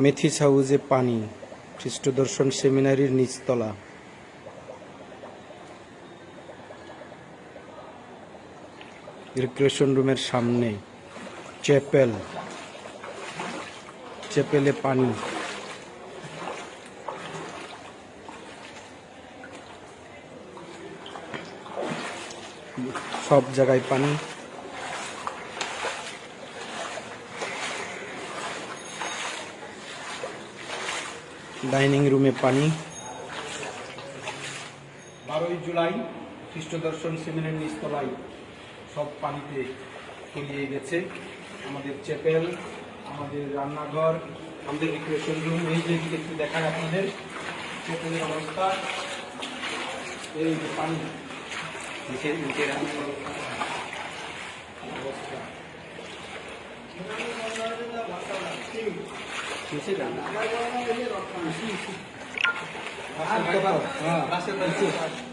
মেথিস হাউজে পানি খ্রিস্ট দর্শন সেমিনারির নিচতলা। রিক্রেশন রুমের সামনে চ্যাপেল, চ্যাপেলে পানি। সব জায়গায় পানি। ডাইনিং রুমে পানি। বারোই জুলাই খ্রিস্ট দর্শন সেমিনার নিচতলায় সব পানিতে তলিয়ে গেছে। আমাদের চ্যাপেল, আমাদের রান্নাঘর, আমাদের রিক্রিয়েশন রুম এই যে একটু দেখায় আপনাদের, চ্যাপেলের অবস্থা। এই পানি, নিচে নিচে রান্নাঘর। 有些的，那我那叶老喘气气，那些的，嗯，那些的气。